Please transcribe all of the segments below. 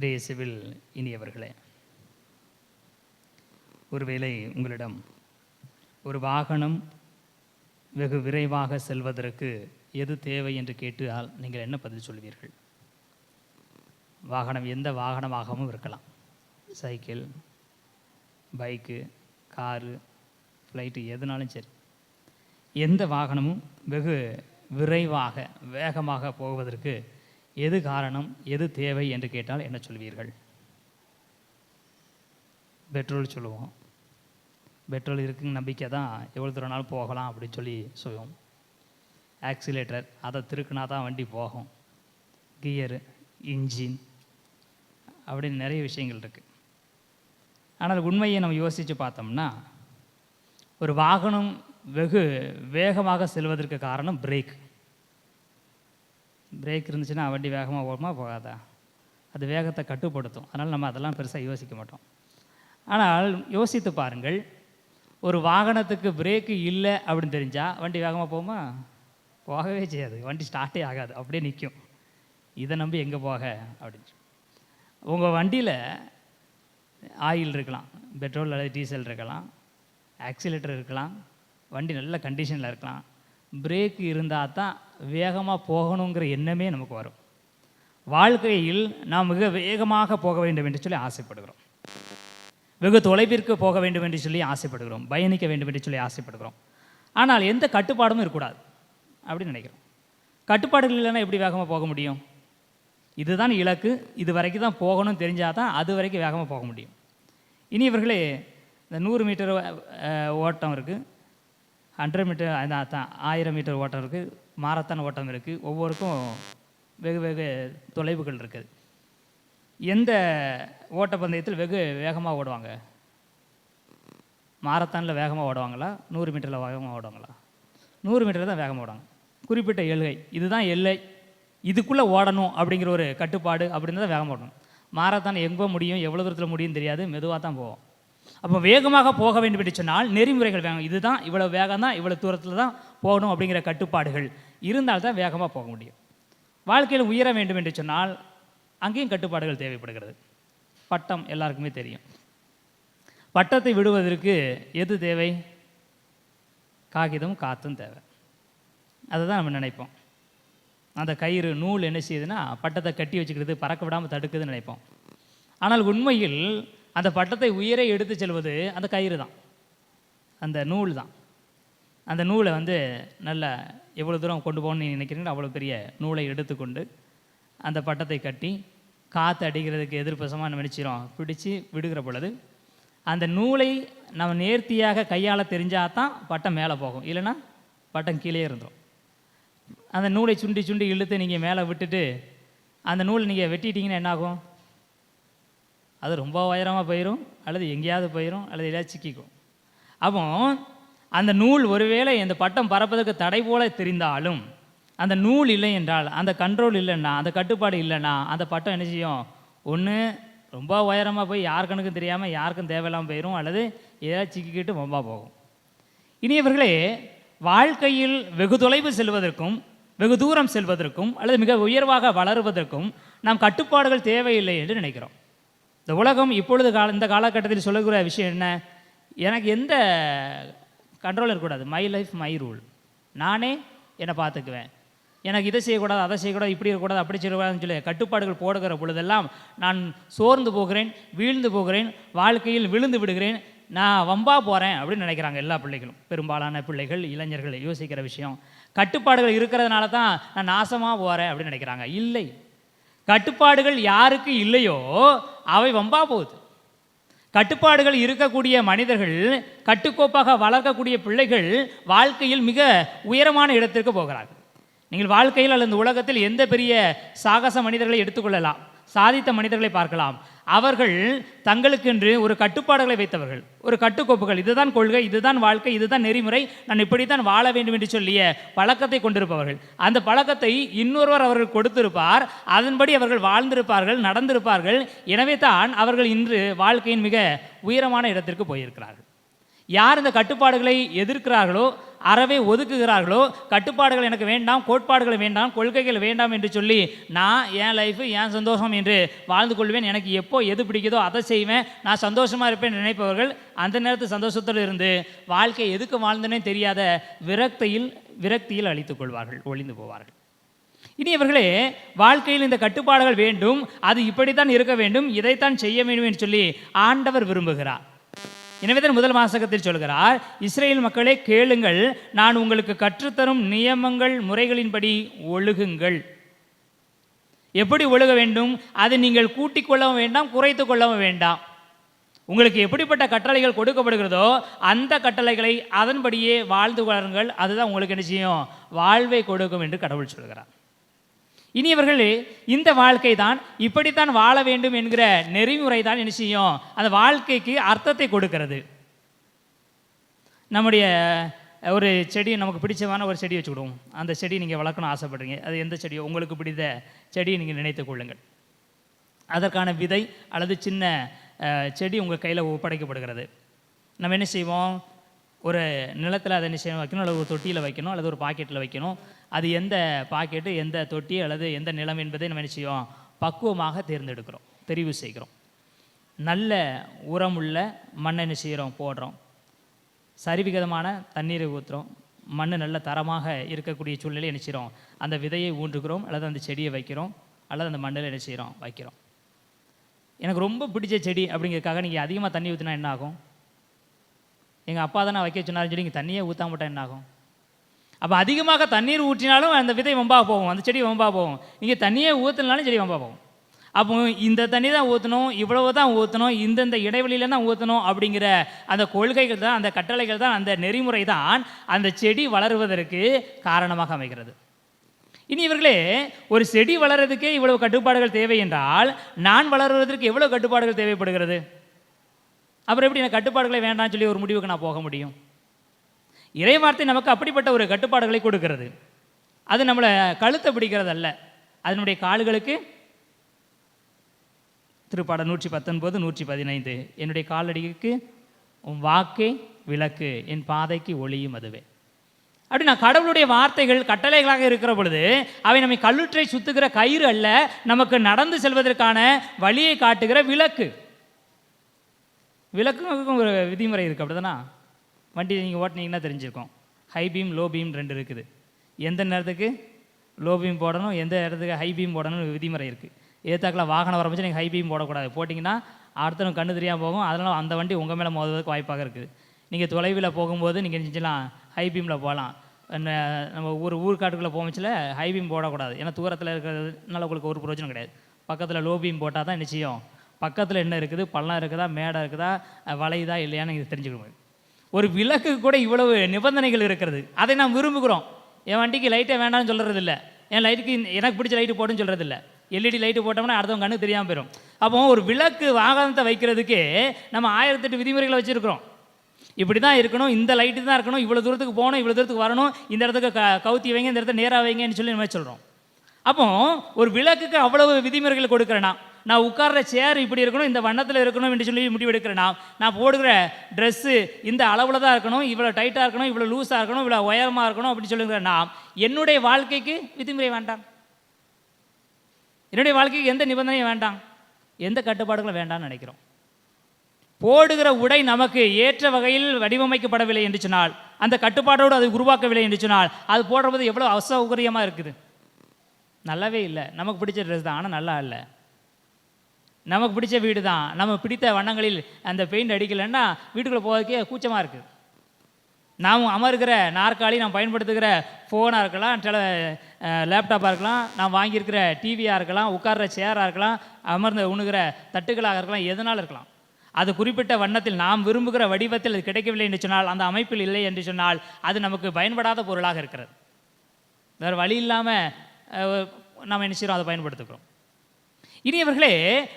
இறையேசுவில் இனியவர்களே ஒருவேளை உங்களிடம் ஒரு வாகனம் வெகு விரைவாக செல்வதற்கு எது தேவை என்று கேட்டால் நீங்கள் என்ன பதில் சொல்வீர்கள்? வாகனம் எந்த வாகனமாகவும் இருக்கலாம். சைக்கிள் பைக்கு காரு ஃப்ளைட்டு எதுனாலும் சரி. எந்த வாகனமும் வெகு விரைவாக வேகமாக போவதற்கு எது காரணம் எது தேவை என்று கேட்டால் என்ன சொல்வீர்கள்? பெட்ரோல் சொல்லுவோம். பெட்ரோல் இருக்குன்னு நம்பிக்கை தான் எவ்வளோ தூரம்னாலும் போகலாம் அப்படின்னு சொல்லி சொல்லுவோம். ஆக்சிலேட்டர் அதை திருக்குனா தான் வண்டி போகும். கியரு இன்ஜின் அப்படின்னு நிறைய விஷயங்கள் இருக்குது ஆனால் உண்மையை நம்ம யோசித்து பார்த்தோம்னா ஒரு வாகனம் வெகு வேகமாக செல்வதற்கு காரணம் பிரேக் பிரேக் இருந்துச்சுன்னா வண்டி வேகமாக போகுமா போகாதா? அது வேகத்தை கட்டுப்படுத்தும். அதனால் நம்ம அதெல்லாம் பெருசாக யோசிக்க மாட்டோம். ஆனால் யோசித்து பாருங்கள். ஒரு வாகனத்துக்கு பிரேக்கு இல்லை அப்படின்னு தெரிஞ்சால் வண்டி வேகமாக போகுமா? போகவே செய்யாது. வண்டி ஸ்டார்ட்டே ஆகாது. அப்படியே நிற்கும் இதை நம்பி எங்கே போக? அப்படின்னு. உங்கள் வண்டியில் ஆயில் இருக்கலாம். பெட்ரோல் அல்லது டீசல் இருக்கலாம். ஆக்சிலேட்டர் இருக்கலாம். வண்டி நல்ல கண்டிஷனில் இருக்கலாம். பிரேக் இருந்தால் தான் வேகமாக போகணுங்கிற எண்ணமே நமக்கு வரும். வாழ்க்கையில் நாம் மிக வேகமாக போக வேண்டும் என்று சொல்லி ஆசைப்படுகிறோம். வெகு தொலைவிற்கு போக வேண்டும் என்று சொல்லி ஆசைப்படுகிறோம். பயணிக்க வேண்டும் என்று சொல்லி ஆசைப்படுகிறோம். ஆனால் எந்த கட்டுப்பாடும் இருக்கக்கூடாது அப்படின்னு நினைக்கிறோம். கட்டுப்பாடுகள் இல்லைன்னா எப்படி வேகமாக போக முடியும்? இதுதான் இலக்கு. இது வரைக்கும் தான் போகணும்னு தெரிஞ்சால் தான் அது வரைக்கும் வேகமாக போக முடியும். இனி இவர்களே இந்த நூறு மீட்டர் ஓட்டம் இருக்குது ஹண்ட்ரட் மீட்டர் அதான் தான் ஆயிரம் மீட்டர் ஓட்டம் இருக்குது மாரத்தான் ஓட்டம் இருக்குது ஒவ்வொருக்கும் வெகு வெகு தொலைவுகள் இருக்குது. எந்த ஓட்டப்பந்தயத்தில் வெகு வேகமாக ஓடுவாங்க? மாரத்தானில் வேகமாக ஓடுவாங்களா? நூறு மீட்டரில் வேகமாக ஓடுவாங்களா? நூறு மீட்டரில் தான் வேகமாக ஓடுவாங்க. குறிப்பிட்ட எல்லை இதுதான் எல்லை. இதுக்குள்ளே ஓடணும் அப்படிங்கிற ஒரு கட்டுப்பாடு அப்படின்னு தான் வேகமாக ஓடணும். மாரத்தான் எங்கே முடியும்? எவ்வளோ தூரத்தில் முடியும் தெரியாது. மெதுவாக தான் போவோம். அப்போ வேகமாக போக வேண்டும் என்று சொன்னால் நெறிமுறைகள் வேணும் இதுதான் இவ்வளோ வேகம் தான் இவ்வளோ தூரத்தில் தான் போகணும் அப்படிங்கிற கட்டுப்பாடுகள் இருந்தால் தான் வேகமாக போக முடியும். வாழ்க்கையில் உயர வேண்டும் என்று சொன்னால் அங்கேயும் கட்டுப்பாடுகள் தேவைப்படுகிறது. பட்டம் எல்லாருக்குமே தெரியும். பட்டத்தை விடுவதற்கு எது தேவை? காகிதம் காத்தும் தேவை. அதை தான் நம்ம நினைப்போம். அந்த கயிறு நூல் என்ன செய்யுதுன்னா பட்டத்தை கட்டி வச்சுக்கிறது பறக்க விடாமல் தடுக்குதுன்னு நினைப்போம். ஆனால் உண்மையில் அந்த பட்டத்தை உயிரே எடுத்து செல்வது அந்த கயிறு தான். அந்த நூல் தான். அந்த நூலை வந்து நல்ல எவ்வளோ தூரம் கொண்டு போகணும்னு நீ நினைக்கிறீங்களோ அவ்வளோ பெரிய நூலை எடுத்துக்கொண்டு அந்த பட்டத்தை கட்டி காற்று அடிக்கிறதுக்கு எதிர்ப்பசமாக நம்ம நினச்சிரும் விடுகிற பொழுது அந்த நூலை நம்ம நேர்த்தியாக கையால் தெரிஞ்சால் தான் பட்டம் மேலே போகும். இல்லைன்னா பட்டம் கீழே இருந்துடும் அந்த நூலை சுண்டி சுண்டி இழுத்து நீங்கள் மேலே விட்டுட்டு அந்த நூலை நீங்கள் வெட்டிட்டீங்கன்னா என்னாகும்? அது ரொம்ப உயரமாக போயிடும் அல்லது எங்கேயாவது போயிடும் அல்லது எதாவது சிக்கிக்கும். அப்போ அந்த நூல் ஒருவேளை இந்த பட்டம் பறப்பதற்கு தடை போல தெரிந்தாலும் அந்த நூல் இல்லை என்றால் அந்த கண்ட்ரோல் இல்லைன்னா அந்த கட்டுப்பாடு இல்லைன்னா அந்த பட்டம் என்ன செய்யும்? ஒன்று ரொம்ப உயரமாக போய் யார் கணக்கும் தெரியாமல் யாருக்கும் தேவையில்லாமல் போயிடும் அல்லது ஏதாவது சிக்கிக்கிட்டு ரொம்ப போகும். இனியவர்களே வாழ்க்கையில் வெகு தொலைவு செல்வதற்கும் வெகு தூரம் செல்வதற்கும் அல்லது மிக உயர்வாக வளருவதற்கும் நாம் கட்டுப்பாடுகள் தேவையில்லை என்று நினைக்கிறோம். இந்த உலகம் இப்பொழுது கால இந்த காலகட்டத்தில் சொல்லக்கூடிய விஷயம் என்ன? எனக்கு எந்த கண்ட்ரோல் இருக்கக்கூடாது மை லைஃப் மை ரூல் நானே என்னை பார்த்துக்குவேன். எனக்கு இதை செய்யக்கூடாது அதை செய்யக்கூடாது இப்படி இருக்கக்கூடாது அப்படி செய்யக்கூடாதுன்னு சொல்லி கட்டுப்பாடுகள் போடுகிற பொழுதெல்லாம் நான் சோர்ந்து போகிறேன் வீழ்ந்து போகிறேன் வாழ்க்கையில் விழுந்து விடுகிறேன் நான் வம்பா போகிறேன் அப்படின்னு நினைக்கிறாங்க எல்லா பிள்ளைகளும். பெரும்பாலான பிள்ளைகள் இளைஞர்கள் யோசிக்கிற விஷயம். கட்டுப்பாடுகள் இருக்கிறதுனால தான் நான் நாசமாக போகிறேன் அப்படின்னு நினைக்கிறாங்க. இல்லை. கட்டுப்பாடுகள் யாருக்கு இல்லையோ அவை வம்பா போகுது. கட்டுப்பாடுகள் இருக்கக்கூடிய மனிதர்கள் கட்டுக்கோப்பாக வளர்க்கக்கூடிய பிள்ளைகள் வாழ்க்கையில் மிக உயரமான இடத்திற்கு போகிறார்கள். நீங்கள் வாழ்க்கையில் அல்லது உலகத்தில் எந்த பெரிய சாகச மனிதர்களை எடுத்துக்கொள்ளலாம் சாதித்த மனிதர்களை பார்க்கலாம். அவர்கள் தங்களுக்கென்று ஒரு கட்டுப்பாடுகளை வைத்தவர்கள். ஒரு கட்டுக்கோப்புகள். இதுதான் கொள்கை இதுதான் வாழ்க்கை இதுதான் நெறிமுறை. நான் இப்படித்தான் வாழ வேண்டும் என்று சொல்லிய பழக்கத்தை கொண்டிருப்பவர்கள். அந்த பழக்கத்தை இன்னொருவர் அவர்கள் கொடுத்திருப்பார். அதன்படி அவர்கள் வாழ்ந்திருப்பார்கள் நடந்திருப்பார்கள். எனவே தான் அவர்கள் இன்று வாழ்க்கையின் மிக உயரமான இடத்திற்கு போயிருக்கிறார்கள். யார் இந்த கட்டுப்பாடுகளை எதிர்க்கிறார்களோ அறவே ஒதுக்குகிறார்களோ கட்டுப்பாடுகள் எனக்கு வேண்டாம் கோட்பாடுகள் வேண்டாம் கொள்கைகள் வேண்டாம் என்று சொல்லி நான் என் லைஃபு என் சந்தோஷம் என்று வாழ்ந்து கொள்வேன். எனக்கு எப்போ எது பிடிக்குதோ அதை செய்வேன். நான் சந்தோஷமாக இருப்பேன் நினைப்பவர்கள் அந்த நேரத்து சந்தோஷத்தோடு இருந்து வாழ்க்கை எதுக்கு வாழ்ந்தனே தெரியாத விரக்தியில் விரக்தியில் அழித்துக் கொள்வார்கள் ஒளிந்து போவார்கள். இனி இவர்களே வாழ்க்கையில் இந்த கட்டுப்பாடுகள் வேண்டும் அது இப்படித்தான் இருக்க வேண்டும் இதைத்தான் செய்ய வேண்டும் என்று சொல்லி ஆண்டவர் விரும்புகிறார். எனவே தான் முதல் வாசகத்தில் சொல்கிறார் இஸ்ரேல் மக்களே கேளுங்கள். நான் உங்களுக்கு கற்றுத்தரும் நியமங்கள் முறைகளின்படி ஒழுகுங்கள். எப்படி ஒழுக வேண்டும்? அதை நீங்கள் கூட்டிக் கொள்ளவும் வேண்டாம் குறைத்து கொள்ளவும் வேண்டாம். உங்களுக்கு எப்படிப்பட்ட கட்டளைகள் கொடுக்கப்படுகிறதோ அந்த கட்டளைகளை அதன்படியே வாழ்ந்து கொள்ளுங்கள் அதுதான் உங்களுக்கு என்ன செய்யும்? வாழ்வை கொடுக்கும் என்று கடவுள் சொல்கிறார். இனியவர்கள் இந்த வாழ்க்கை தான் இப்படித்தான் வாழ வேண்டும் என்கிற நெறிமுறை தான் என்ன செய்யும்? அந்த வாழ்க்கைக்கு அர்த்தத்தை கொடுக்கிறது. நம்முடைய ஒரு செடி நமக்கு பிடிச்சமான ஒரு செடி வச்சுக்கிடுவோம். அந்த செடி நீங்கள் வளர்க்கணும் ஆசைப்படுறீங்க. அது எந்த செடியோ உங்களுக்கு பிடித்த செடியை நீங்கள் நினைத்துக் கொள்ளுங்கள். அதற்கான விதை அல்லது சின்ன செடி உங்கள் கையில் ஒப்படைக்கப்படுகிறது. நம்ம என்ன செய்வோம்? ஒரு நிலத்தில் அதை நிச்சயம் வைக்கணும். அல்லது ஒரு தொட்டியில் வைக்கணும். அல்லது ஒரு பாக்கெட்டில் வைக்கணும். அது எந்த பாக்கெட்டு எந்த தொட்டி அல்லது எந்த நிலம் என்பதை நம்ம என்ன பக்குவமாக தேர்ந்தெடுக்கிறோம். தெரிவு செய்கிறோம். நல்ல உரமுள்ள மண்ணை என்ன செய்கிறோம்? போடுறோம். சரிவிகிதமான தண்ணீரை ஊற்றுறோம் மண் நல்ல தரமாக இருக்கக்கூடிய சூழ்நிலை என்ன செய்கிறோம்? அந்த விதையை ஊன்றுகிறோம். அல்லது அந்த செடியை வைக்கிறோம். அல்லது அந்த மண்ணில் என்ன செய்கிறோம்? வைக்கிறோம். எனக்கு ரொம்ப பிடிச்ச செடி அப்படிங்கிறதுக்காக நீங்கள் அதிகமாக தண்ணி ஊற்றினா என்ன ஆகும்? எங்கள் அப்பா தானே வைக்க சொன்னாலும் சொல்லி இங்கே தண்ணியே ஊற்றாம விட்டா என்னாகும் அப்போ அதிகமாக தண்ணீர் ஊற்றினாலும் அந்த விதை வம்பாக போகும். அந்த செடி வம்பாக போகும். நீங்கள் தண்ணியே ஊற்றினாலும் செடி வம்பாக போகும். அப்போ இந்த தண்ணி தான் ஊற்றணும் இவ்வளவு தான் ஊற்றணும் இந்தந்த இடைவெளியில தான் ஊற்றணும் அப்படிங்கிற அந்த கொள்கைகள் தான் அந்த கட்டளைகள் தான் அந்த நெறிமுறை தான் அந்த செடி வளருவதற்கு காரணமாக அமைகிறது. இனி இவர்களே ஒரு செடி வளர்கிறதுக்கே இவ்வளவு கட்டுப்பாடுகள் தேவை என்றால் நான் வளருவதற்கு எவ்வளவு கட்டுப்பாடுகள் தேவைப்படுகிறது? அப்புறம் எப்படி எனக்கு கட்டுப்பாடுகளை வேண்டாம்னு சொல்லி ஒரு முடிவுக்கு நான் போக முடியும்? இறைவார்த்தை நமக்கு அப்படிப்பட்ட ஒரு கட்டுப்பாடுகளை கொடுக்கிறது. அது நம்மளை கழுத்தை பிடிக்கிறது அல்ல அதனுடைய கால்களுக்கு திருப்பாடல் நூற்றி பத்தொன்பது நூற்றி பதினைந்து என்னுடைய காலடிக்கு உன் வாக்கே விளக்கு என் பாதைக்கு ஒளியும் அதுவே. அப்படி நான் கடவுளுடைய வார்த்தைகள் கட்டளைகளாக இருக்கிற பொழுது அவை நம்மை கல்லுற்றை சுத்துகிற கயிறு அல்ல நமக்கு நடந்து செல்வதற்கான வழியை காட்டுகிற விளக்கு. விளக்குக்கும் ஒரு விதிமுறை இருக்குது அப்படிதானா? வண்டி நீங்கள் ஓட்டினீங்கன்னா தெரிஞ்சிருக்கும். ஹை பீம் லோ பீம் ரெண்டு இருக்குது. எந்த நேரத்துக்கு? லோ பீம் போடணும். எந்த இடத்துக்கு ஹை பீம் போடணும்னு விதிமுறை இருக்குது ஏத்தாக்கில் வாகனம் வரமிச்சு நீங்கள் ஹை பீம் போடக்கூடாது. போட்டிங்கன்னா அடுத்தவங்க கண்ணு தெரியாமல் போகும். அதனால் அந்த வண்டி உங்கள் மேலே மோதுவதற்கு வாய்ப்பாக இருக்குது. நீங்கள் தொலைவில் போகும்போது நீங்கள் செஞ்சலாம் ஹை பீமில் போகலாம். என்ன- நம்ம ஊர் ஊர்காட்டுக்குள்ளே போகச்சுல ஹை பீம் போடக்கூடாது. ஏன்னா தூரத்தில் இருக்கிறதுனால உங்களுக்கு ஒரு பிரயோஜனம் கிடையாது. பக்கத்தில் லோ பீம் போட்டால் தான் நிச்சயம் பக்கத்தில் என்ன இருக்குது? பள்ளம் இருக்குதா? மேடை இருக்குதா? வளையுதா? இல்லையான்னு நீங்கள் ஒரு விளக்கு கூட இவ்வளவு நிபந்தனைகள் இருக்கிறது. அதை நாம் விரும்புகிறோம். என் வண்டிக்கு லைட்டை வேண்டாம்னு சொல்கிறது இல்லை என் லைட்டுக்கு எனக்கு பிடிச்ச லைட்டு போடுன்னு சொல்கிறது இல்லை எல்இடி லைட்டு போட்டோம்னா அடுத்தவங்க கண்ணுக்கு தெரியாமல் போயிடும் அப்போ ஒரு விளக்கு வாகனத்தை வைக்கிறதுக்கு நம்ம ஆயிரத்தெட்டு விதிமுறைகளை வச்சுருக்கிறோம். இப்படி தான் இருக்கணும். இந்த லைட்டு தான் இருக்கணும். இவ்வளோ தூரத்துக்கு போகணும் இவ்வளோ தூரத்துக்கு வரணும். இந்த இடத்துக்கு க கவுத்தி வைங்க இந்த இடத்துல நேராக வைங்கன்னு சொல்லி நம்ம சொல்கிறோம் அப்போ ஒரு விளக்குக்கு அவ்வளவு விதிமுறைகள் கொடுக்குறேன்னா நான் உட்கார்ற சேர் இப்படி இருக்கணும் இந்த வண்ணத்தில் இருக்கணும் என்று சொல்லி முடிவெடுக்கிறேனா. நான் போடுகிற ட்ரெஸ்ஸு இந்த அளவில் தான் இருக்கணும் இவ்வளோ டைட்டாக இருக்கணும் இவ்வளோ லூஸாக இருக்கணும் இவ்வளோ உயரமாக இருக்கணும் அப்படின்னு சொல்லுங்கிற நான் என்னுடைய வாழ்க்கைக்கு விதிமுறை வேண்டாம். என்னுடைய வாழ்க்கைக்கு எந்த நிபந்தனையும் வேண்டாம். எந்த கட்டுப்பாடுகளும் வேண்டாம்னு நினைக்கிறோம். போடுகிற உடை நமக்கு ஏற்ற வகையில் வடிவமைக்கப்படவில்லை என்று சொன்னால் அந்த கட்டுப்பாடோடு அது உருவாக்கவில்லை என்று சொன்னால் அது போடுறது எவ்வளோ அசௌகரியமாக இருக்குது. நல்லாவே இல்லை. நமக்கு பிடிச்ச ட்ரெஸ் தான் ஆனால் நல்லா இல்லை. நமக்கு பிடிச்ச வீடு தான் நம்ம பிடித்த வண்ணங்களில் அந்த பெயிண்ட் அடிக்கலைன்னா வீட்டுக்குள்ளே போகிறதுக்கே கூச்சமாக இருக்குது நாம் அமர்கிற நாற்காலி நாம் பயன்படுத்துகிற ஃபோனாக இருக்கலாம் டெல லேப்டாப்பாக இருக்கலாம் நாம் வாங்கியிருக்கிற டிவியாக இருக்கலாம் உட்கார்ற சேராக இருக்கலாம் அமர்ந்து உணுகிற தட்டுகளாக இருக்கலாம் எதனால் இருக்கலாம். அது குறிப்பிட்ட வண்ணத்தில் நாம் விரும்புகிற வடிவத்தில் அது கிடைக்கவில்லை என்று சொன்னால் அந்த அமைப்பில் இல்லை என்று சொன்னால் அது நமக்கு பயன்படாத பொருளாக இருக்கிறது. வேறு வழி இல்லாமல் நாம் என்ன செய்கிறோம் அதை பயன்படுத்துகிறோம் இனியவர்களே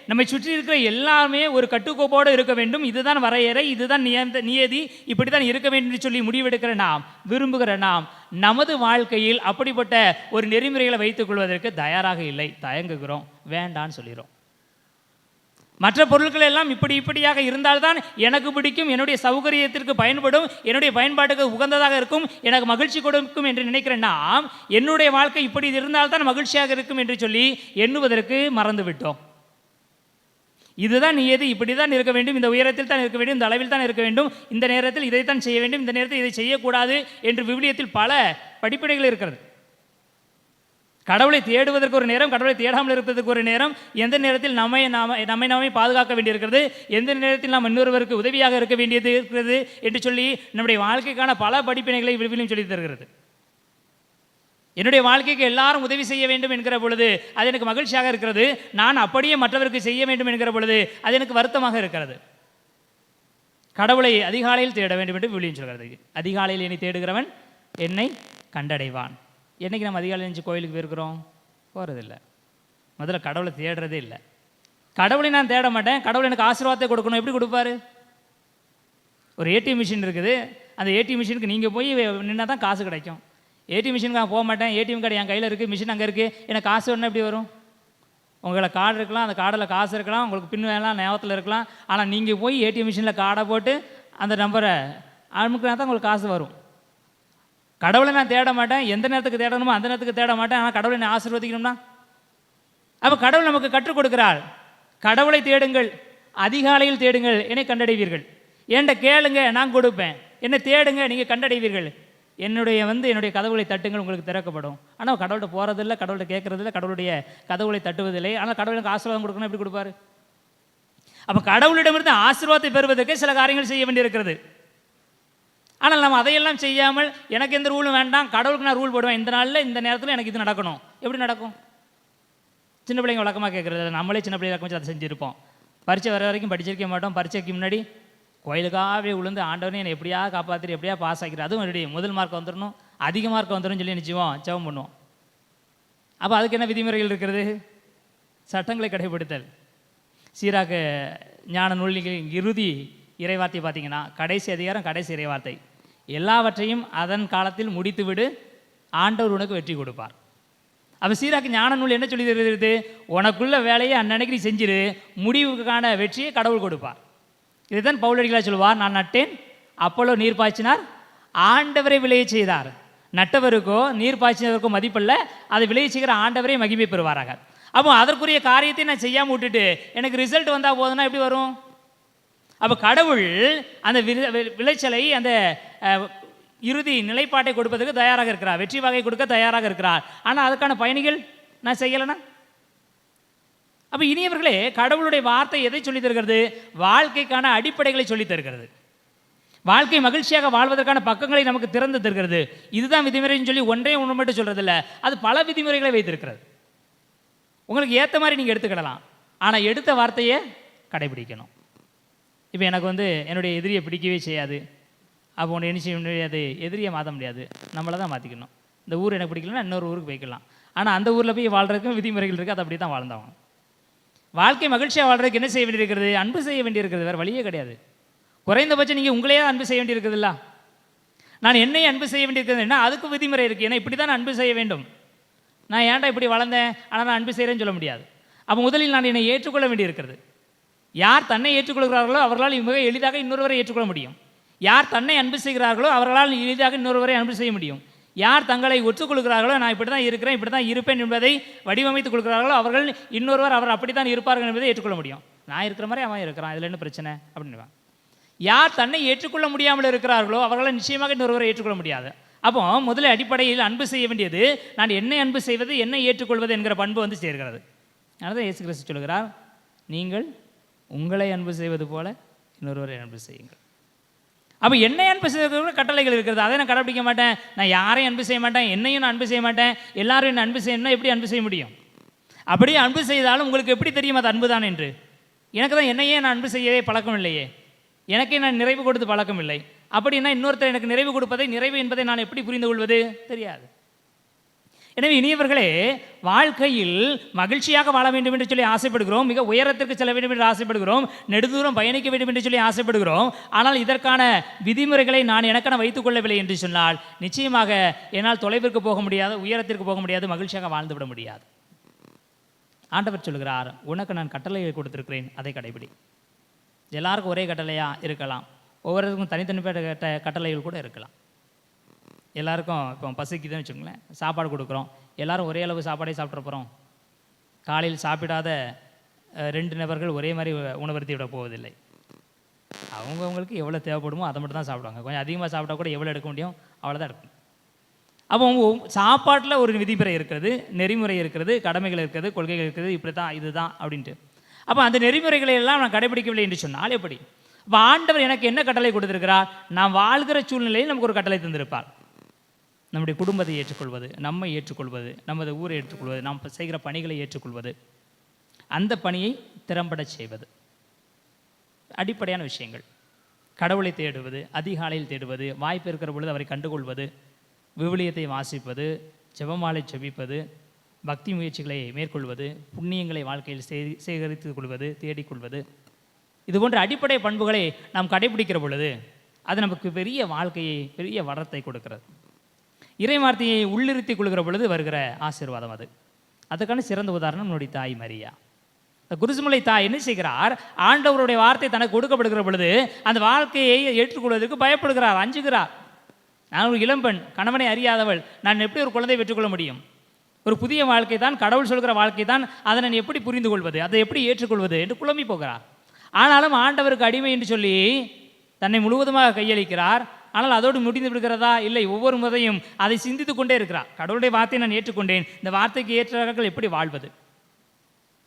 நம்மை சுற்றி இருக்கிற எல்லாமே ஒரு கட்டுக்கோப்போடு இருக்க வேண்டும். இதுதான் வரையறை இதுதான் நியந்த நியதி இப்படி தான் இருக்க வேண்டும் சொல்லி முடிவெடுக்கிற நாம் விரும்புகிற நாம் நமது வாழ்க்கையில் அப்படிப்பட்ட ஒரு நெறிமுறைகளை வைத்துக் கொள்வதற்கு தயாராக இல்லை. தயங்குகிறோம். வேண்டான்னு சொல்லிடுறோம். மற்ற பொருட்கள் எல்லாம் இப்படி இப்படியாக இருந்தால்தான் எனக்கு பிடிக்கும் என்னுடைய சௌகரியத்திற்கு பயன்படும் என்னுடைய பயன்பாட்டுக்கு உகந்ததாக இருக்கும் எனக்கு மகிழ்ச்சி கொடுக்கும் என்று நினைக்கிறேன் நாம் என்னுடைய வாழ்க்கை இப்படி இருந்தால்தான் மகிழ்ச்சியாக இருக்கும் என்று சொல்லி எண்ணுவதற்கு மறந்து விட்டோம் இதுதான் நீ எது இப்படி தான் இருக்க வேண்டும் இந்த உயரத்தில் தான் இருக்க வேண்டும் இந்த அளவில் தான் இருக்க வேண்டும் இந்த நேரத்தில் இதைத்தான் செய்ய வேண்டும் இந்த நேரத்தில் இதை செய்யக்கூடாது என்று விவிலியத்தில் பல படிப்பினைகள் இருக்கிறது. கடவுளை தேடுவதற்கு ஒரு நேரம் கடவுளை தேடாமல் இருப்பதற்கு ஒரு நேரம். எந்த நேரத்தில் நம்மை நாம நம்மை நாமே பாதுகாக்க வேண்டியிருக்கிறது? எந்த நேரத்தில் நாம் இன்னொருவருக்கு உதவியாக இருக்க வேண்டியது இருக்கிறது என்று சொல்லி நம்முடைய வாழ்க்கைக்கான பல படிப்பினைகளை விவிலியம் சொல்லி தருகிறது. என்னுடைய வாழ்க்கைக்கு எல்லாரும் உதவி செய்ய வேண்டும் என்கிற பொழுது அது எனக்கு மகிழ்ச்சியாக இருக்கிறது. நான் அப்படியே மற்றவருக்கு செய்ய வேண்டும் என்கிற பொழுது அது எனக்கு வருத்தமாக இருக்கிறது. கடவுளை அதிகாலையில் தேட வேண்டும் என்று விழியும் சொல்கிறது. அதிகாலையில் என்னை தேடுகிறவன் என்னை கண்டடைவான். என்னைக்கு நம்ம அதிகாலையில் எழுந்து கோயிலுக்கு போயிருக்கிறோம்? போகிறதில்ல முதல்ல கடவுளை தேடுறதே இல்லை. கடவுளை நான் தேட மாட்டேன். கடவுள் எனக்கு ஆசீர்வாதத்தை கொடுக்கணும். எப்படி கொடுப்பாரு? ஒரு ஏடிஎம் மிஷின் இருக்குது. அந்த ஏடிஎம் மிஷினுக்கு நீங்கள் போய் நின்னா தான் காசு கிடைக்கும். ஏடிஎம் மிஷினுக்கு நான் போக மாட்டேன். ஏடிஎம் கார்டு என் கையில் இருக்குது மிஷின் அங்கே இருக்குது எனக்கு காசு வேணும் எப்படி வரும்? உங்களை கார்டு இருக்கலாம். அந்த கார்டில் காசு இருக்கலாம். உங்களுக்கு பின் வேணாம். ஞாபகத்தில் இருக்கலாம். ஆனால் நீங்கள் போய் ஏடிஎம் மிஷினில் கார்டை போட்டு அந்த நம்பரை அனுப்புனா தான் உங்களுக்கு காசு வரும். கடவுளை நான் தேட மாட்டேன். எந்த நேரத்துக்கு தேடணுமோ அந்த நேரத்துக்கு தேட மாட்டேன். ஆனால் கடவுளை நான் ஆசீர்வதிக்கணும்னா? அப்போ கடவுள் நமக்கு கற்றுக் கொடுக்கிறார். கடவுளை தேடுங்கள். அதிகாலையில் தேடுங்கள். என்னை கண்டடைவீர்கள். என்கிட்ட கேளுங்க நான் கொடுப்பேன். என்னை தேடுங்க நீங்கள் கண்டடைவீர்கள். என்னுடைய வந்து என்னுடைய கதவுகளை தட்டுங்கள் உங்களுக்கு திறக்கப்படும். ஆனால் கடவுள்கிட்ட போகிறதில்ல கடவுள்கிட்ட கேட்குறதில்ல கடவுளுடைய கதவுகளை தட்டுவதில்லை. ஆனால் கடவுளுக்கு ஆசீர்வாதம் கொடுக்கணும் எப்படி கொடுப்பாரு? அப்போ கடவுளிடமிருந்து ஆசீர்வாதத்தை பெறுவதற்கு சில காரியங்கள் செய்ய வேண்டியிருக்கிறது. ஆனால் நம்ம அதையெல்லாம் செய்யாமல் எனக்கு எந்த ரூலும் வேண்டாம் கடவுளுக்கு நான் ரூல் போடுவேன். இந்த நாளில் இந்த நேரத்தில் எனக்கு இது நடக்கணும். எப்படி நடக்கும்? சின்ன பிள்ளைங்க வழக்கமாக கேட்குறது நம்மளே சின்ன பிள்ளைங்க வச்சு அதை செஞ்சுருப்போம். பரீட்சை வர வரைக்கும் படிச்சிருக்க மாட்டோம். பரீட்சைக்கு முன்னாடி கோயிலுக்காகவே உளுந்து ஆண்டவனே என்னை எப்படியா காப்பாற்றி எப்படியா பாஸ் ஆகிக்கிற அதுவும் ரெடி முதல் மார்க் வந்துடணும் அதிக மார்க் வந்துடும் சொல்லி நிச்சயம் ஜெபம் பண்ணுவோம். அப்போ அதுக்கு என்ன விதிமுறைகள் இருக்கிறது? சட்டங்களை கடைபிடித்தல். சீராக ஞான நூலின் இறுதி இறைவார்த்தை பார்த்தீங்கன்னா கடைசி அதிகாரம் கடைசி இறைவார்த்தை. எல்லாவற்றையும் அதன் காலத்தில் முடித்துவிடு. ஆண்டவர் உனக்கு வெற்றி கொடுப்பார். அப்போ சீராக்கு ஞான நூல் என்ன சொல்லி தருகிறது? உனக்குள்ள வேலையை அன்னன்னைக்கு நீ செஞ்சிரு. முடிவுக்கான வெற்றியை கடவுள் கொடுப்பார். இதுதான் பவுலடிகளாக சொல்லுவார் நான் நட்டேன் அப்போலோ நீர் பாய்ச்சினார் ஆண்டவரை விளைய செய்தார். நட்டவருக்கோ நீர் பாய்ச்சினவருக்கோ மதிப்பில்ல அதை விளைய செய்கிற ஆண்டவரை மகிமை பெறுவாராக. அப்போ அதற்குரிய காரியத்தை நான் செய்யாமல் விட்டுட்டு எனக்கு ரிசல்ட் வந்தால் போதுன்னா எப்படி வரும்? அப்போ கடவுள் அந்த வி- விளைச்சலை அந்த இறுதி நிலைப்பாட்டை கொடுப்பதற்கு தயாராக இருக்கிறார். வெற்றி வகை கொடுக்க தயாராக இருக்கிறார். ஆனால் அதுக்கான பயணிகள் நான் செய்யலைன்னா? அப்போ இனியவர்களே கடவுளுடைய வார்த்தை எதை சொல்லி தருகிறது? வாழ்க்கைக்கான அடிப்படைகளை சொல்லி தருகிறது. வாழ்க்கை மகிழ்ச்சியாக வாழ்வதற்கான பக்கங்களை நமக்கு திறந்து தருகிறது. இதுதான் விதிமுறைன்னு சொல்லி ஒன்றே ஒன்று மட்டும் சொல்கிறதில்ல அது பல விதிமுறைகளை வைத்திருக்கிறது. உங்களுக்கு ஏற்ற மாதிரி நீங்கள் எடுத்துக்கிடலாம். ஆனால் எடுத்த வார்த்தையை கடைபிடிக்கணும். இப்போ எனக்கு வந்து என்னுடைய எதிரியை பிடிக்கவே செய்யாது. அப்போ ஒன்று என்ன செய்ய முடியாது? எதிரியை மாற்ற முடியாது. நம்மளை தான் மாற்றிக்கணும் இந்த ஊர் எனக்கு பிடிக்கலன்னா இன்னொரு ஊருக்கு போய்க்கலாம். ஆனால் அந்த ஊரில் போய் வாழ்கிறதுக்கும் விதிமுறைகள் இருக்குது அது அப்படி தான் வாழ்ந்தாகணும். வாழ்க்கை மகிழ்ச்சியாக வாழ்கிறதுக்கு என்ன செய்ய வேண்டியிருக்கிறது? அன்பு செய்ய வேண்டியிருக்கிறது. வேறு வழியே கிடையாது. குறைந்தபட்சம் நீங்கள் உங்களையே அன்பு செய்ய வேண்டியிருக்குதுல்ல? நான் என்னை அன்பு செய்ய வேண்டியிருக்கிறது. என்ன? அதுக்கு விதிமுறை இருக்குது ஏன்னா இப்படி தான் அன்பு செய்ய வேண்டும். நான் ஏன்டா இப்படி வளர்ந்தேன்? ஆனால் நான் அன்பு செய்கிறேன்னு சொல்ல முடியாது. அப்போ முதலில் நான் என்னை ஏற்றுக்கொள்ள வேண்டியிருக்கிறது. யார் தன்னை ஏற்றுக்கொள்கிறார்களோ அவர்களால் மிக எளிதாக இன்னொருவரை ஏற்றுக்கொள்ள முடியும். யார் தன்னை அன்பு செய்கிறார்களோ அவர்களால் எளிதாக இன்னொருவரை அன்பு செய்ய முடியும். யார் தங்களை ஒற்றுக்கொள்கிறார்களோ நான் இப்படி தான் இருக்கிறேன் இப்படி தான் இருப்பேன் என்பதை வடிவமைத்துக் கொடுக்கிறார்களோ அவர்கள் இன்னொருவர் அவர் அப்படி தான் இருப்பார்கள் என்பதை ஏற்றுக்கொள்ள முடியும். நான் இருக்கிற மாதிரி அவன் இருக்கிறான் இதில் என்ன பிரச்சனை? அப்படின்னு யார் தன்னை ஏற்றுக்கொள்ள முடியாமல் இருக்கிறார்களோ அவர்களால் நிச்சயமாக இன்னொருவரை ஏற்றுக்கொள்ள முடியாது. அப்போ முதல்ல அடிப்படையில் அன்பு செய்ய வேண்டியது நான் என்னை அன்பு செய்வது என்னை ஏற்றுக்கொள்வது என்கிற பண்பு வந்து சேர்கிறது. அதனால தான் இயேசு கிறிஸ்து சொல்கிறார் நீங்கள் உங்களை அன்பு செய்வது போல இன்னொருவரை அன்பு செய்யுங்கள். அப்போ என்னை அன்பு செய்வதற்கு கட்டளைகள் இருக்கிறது. அதை நான் கடைப்பிடிக்க மாட்டேன். நான் யாரையும் அன்பு செய்ய மாட்டேன். என்னையும் நான் அன்பு செய்ய மாட்டேன். எல்லாரும் என்ன அன்பு செய்யணும்னா எப்படி அன்பு செய்ய முடியும்? அப்படியே அன்பு செய்தாலும் உங்களுக்கு எப்படி தெரியும் அது அன்பு தான் என்று? எனக்கு தான் என்னையே நான் அன்பு செய்யவே பழக்கம் இல்லையே. எனக்கே நான் நிறைவு கொடுத்து பழக்கம் இல்லை. அப்படின்னா இன்னொருத்தர் எனக்கு நிறைவு கொடுப்பதை நிறைவு என்பதை நான் எப்படி புரிந்து கொள்வது? தெரியாது. எனவே இனியவர்களே வாழ்க்கையில் மகிழ்ச்சியாக வாழ வேண்டும் என்று சொல்லி ஆசைப்படுகிறோம் மிக உயரத்திற்கு செல்ல வேண்டும் என்று ஆசைப்படுகிறோம் நெடுதூரம் பயணிக்க வேண்டும் என்று சொல்லி ஆசைப்படுகிறோம். ஆனால் இதற்கான விதிமுறைகளை நான் எனக்கென வைத்துக் கொள்ளவில்லை என்று சொன்னால் நிச்சயமாக என்னால் தொலைவிற்கு போக முடியாது உயரத்திற்கு போக முடியாது மகிழ்ச்சியாக வாழ்ந்து விட முடியாது. ஆண்டவர் சொல்கிறார் உனக்கு நான் கட்டளையை கொடுத்திருக்கிறேன் அதை கடைபிடி. எல்லாருக்கும் ஒரே கட்டளையாக இருக்கலாம். ஒவ்வொருத்தருக்கும் தனித்தனிப்பட்ட கட்ட கட்டளைகள் கூட இருக்கலாம். எல்லாருக்கும் இப்போ பசிக்குதுன்னு வச்சுக்கோங்களேன் சாப்பாடு கொடுக்குறோம். எல்லோரும் ஒரே அளவு சாப்பாடே சாப்பிட்ற போகிறோம் காலையில் சாப்பிடாத ரெண்டு நபர்கள் ஒரே மாதிரி உணவருத்தி விட போவதில்லை. அவங்கவுங்களுக்கு எவ்வளோ தேவைப்படுமோ அதை மட்டும் தான் சாப்பிடுவாங்க. கொஞ்சம் அதிகமாக சாப்பிட்டா கூட எவ்வளோ எடுக்க முடியும்? அவ்வளோதான் எடுக்கும். அப்போ அவங்க சாப்பாட்டில் ஒரு விதிமுறை இருக்கிறது நெறிமுறை இருக்கிறது கடமைகள் இருக்கிறது கொள்கைகள் இருக்கிறது இப்படி தான் இதுதான் அப்படின்ட்டு. அப்போ அந்த நெறிமுறைகளை எல்லாம் நான் கடைபிடிக்கவில்லை என்று சொன்னால் எப்படி? இப்போ ஆண்டவர் எனக்கு என்ன கட்டளை கொடுத்துருக்கிறார்? நான் வாழ்கிற சூழ்நிலையில் நமக்கு ஒரு கட்டளை தந்திருப்பார். நம்முடைய குடும்பத்தை ஏற்றுக்கொள்வது நம்மை ஏற்றுக்கொள்வது நமது ஊரை ஏற்றுக்கொள்வது நாம் செய்கிற பணிகளை ஏற்றுக்கொள்வது அந்த பணியை திறம்பட செய்வது. அடிப்படையான விஷயங்கள். கடவுளை தேடுவது அதிகாலையில் தேடுவது வாய்ப்பு இருக்கிற பொழுது அவரை கண்டுகொள்வது விவிலியத்தை வாசிப்பது ஜெபமாலை செபிப்பது பக்தி முயற்சிகளை மேற்கொள்வது புண்ணியங்களை வாழ்க்கையில் சே- சேகரித்துக் கொள்வது தேடிக்கொள்வது. இது போன்ற அடிப்படை பண்புகளை நாம் கடைபிடிக்கிற பொழுது அது நமக்கு பெரிய வாழ்க்கையை பெரிய வளத்தை கொடுக்கிறது. இறைவார்த்தையை உள்ளிருத்தி உள்ளிருத்திக் கொள்கிற பொழுது வருகிற ஆசீர்வாதம் அது. அதுக்கான சிறந்த உதாரணம் நம்முடைய தாய் மரியா. இந்த குருசுமலை தாய் என்ன செய்கிறார்? ஆண்டவருடைய வார்த்தை தனக்கு கொடுக்கப்படுகிற பொழுது அந்த வாழ்க்கையை ஏற்றுக்கொள்வதற்கு பயப்படுகிறார் அஞ்சுகிறார். நான் ஒரு இளம்பெண் கணவனை அறியாதவள். நான் எப்படி ஒரு குழந்தையை பெற்றுக்கொள்ள முடியும்? ஒரு புதிய வாழ்க்கை தான் கடவுள் சொல்கிற வாழ்க்கை தான் அதை நான் எப்படி புரிந்து கொள்வது? அதை எப்படி ஏற்றுக்கொள்வது? என்று குழம்பி போகிறார். ஆனாலும் ஆண்டவருக்கு அடிமை என்று சொல்லி தன்னை முழுவதுமாக கையளிக்கிறார். ஆனால் அதோடு முடிந்து விடுகிறதா இல்லை. ஒவ்வொரு முறையும் அதை சிந்தித்து கொண்டே இருக்கிறார். கடவுளுடைய வார்த்தையை நான் ஏற்றுக்கொண்டேன். இந்த வார்த்தைக்கு ஏற்றவர்கள் எப்படி வாழ்வது?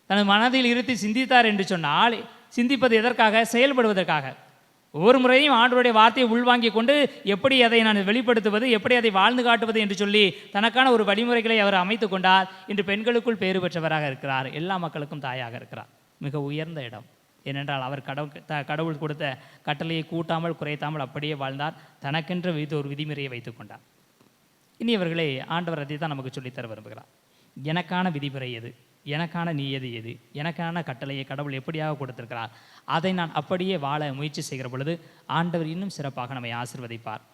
தனது மனதில் இருத்தி சிந்தித்தார் என்று சொன்னால் சிந்திப்பது எதற்காக? செயல்படுவதற்காக. ஒவ்வொரு முறையும் ஆண்டவருடைய வார்த்தையை உள்வாங்கிக் கொண்டு எப்படி அதை நான் வெளிப்படுத்துவது எப்படி அதை வாழ்ந்து காட்டுவது என்று சொல்லி தனக்கான ஒரு வழிமுறைகளை அவர் அமைத்து கொண்டார். இன்று பெண்களுக்குள் பேறு பெற்றவராக இருக்கிறார். எல்லா மக்களுக்கும் தாயாக இருக்கிறார். மிக உயர்ந்த இடம். ஏனென்றால் அவர் கடவுள் த கடவுள் கொடுத்த கட்டளையை கூட்டாமல் குறைத்தாமல் அப்படியே வாழ்ந்தார். தனக்கென்று வைத்து ஒரு விதிமுறையை வைத்துக் கொண்டார். இனியவர்களே ஆண்டவர் அதை தான் நமக்கு சொல்லித்தர விரும்புகிறார். எனக்கான விதிமுறை எது? எனக்கான நீயது எது? எனக்கான கட்டளையை கடவுள் எப்படியாக கொடுத்திருக்கிறார்? அதை நான் அப்படியே வாழ முயற்சி செய்கிற பொழுது ஆண்டவர் இன்னும் சிறப்பாக நம்மை ஆசிர்வதிப்பார்.